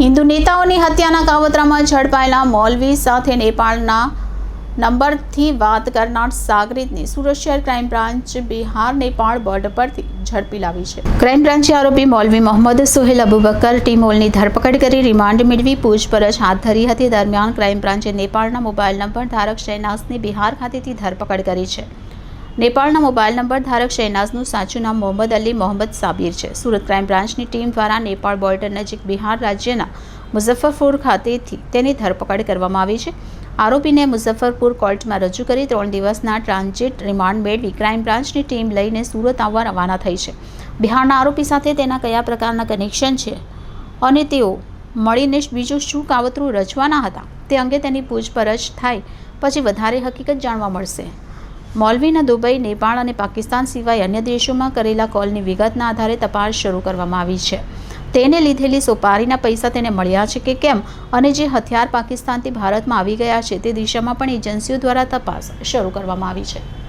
હિન્દુ નેતાઓની હત્યાના કાવતરામાં ઝડપાયેલા મૌલવી સાથે નેપાળના નંબરથી વાત કરનાર સાગરીતને સુરત શહેર crime branch Bihar Nepal border પરથી ઝડપી લાવી છે. ક્રાઇમ બ્રાન્ચે આરોપી મૌલવી મોહમ્મદ સોહેલ અબુબકર ટીમોલની ધરપકડ કરી, રિમાન્ડ મેળવી, પૂછપરછ હાથ ધરી હતી. દરમિયાન ક્રાઇમ બ્રાન્ચે નેપાળના મોબાઈલ નંબર ધારક શહેનાઝની બિહાર ખાતેથી ધરપકડ કરી છે. નેપાળના મોબાઈલ નંબર ધારક શહેનાઝનું સાચું નામ મોહમ્મદ અલી મોહમ્મદ સાબિર છે. સુરત ક્રાઇમ બ્રાન્ચની ટીમ દ્વારા નેપાળ બોર્ડર નજીક બિહાર રાજ્યના મુઝફ્ફરપુર ખાતેથી તેની ધરપકડ કરવામાં આવી છે. આરોપીને મુઝફ્ફરપુર કોર્ટમાં રજૂ કરી ત્રણ દિવસના ટ્રાન્ઝિટ રિમાન્ડ મેળવી ક્રાઇમ બ્રાન્ચની ટીમ લઈને સુરત આવવા રવાના થઈ છે. બિહારના આરોપી સાથે તેના કયા પ્રકારના કનેક્શન છે અને તેઓ મળીને બીજું શું કાવતરું રચવાના હતા તે અંગે તેની પૂછપરછ થાય પછી વધારે હકીકત જાણવા મળશે. મૌલવીના દુબઈ, નેપાળ અને પાકિસ્તાન સિવાય અન્ય દેશોમાં કરેલા કોલની વિગતના આધારે તપાસ શરૂ કરવામાં આવી છે. તેને લીધેલી સોપારીના પૈસા તેને મળ્યા છે કે કેમ અને જે હથિયાર પાકિસ્તાનથી ભારતમાં આવી ગયા છે તે દિશામાં પણ એજન્સીઓ દ્વારા તપાસ શરૂ કરવામાં આવી છે.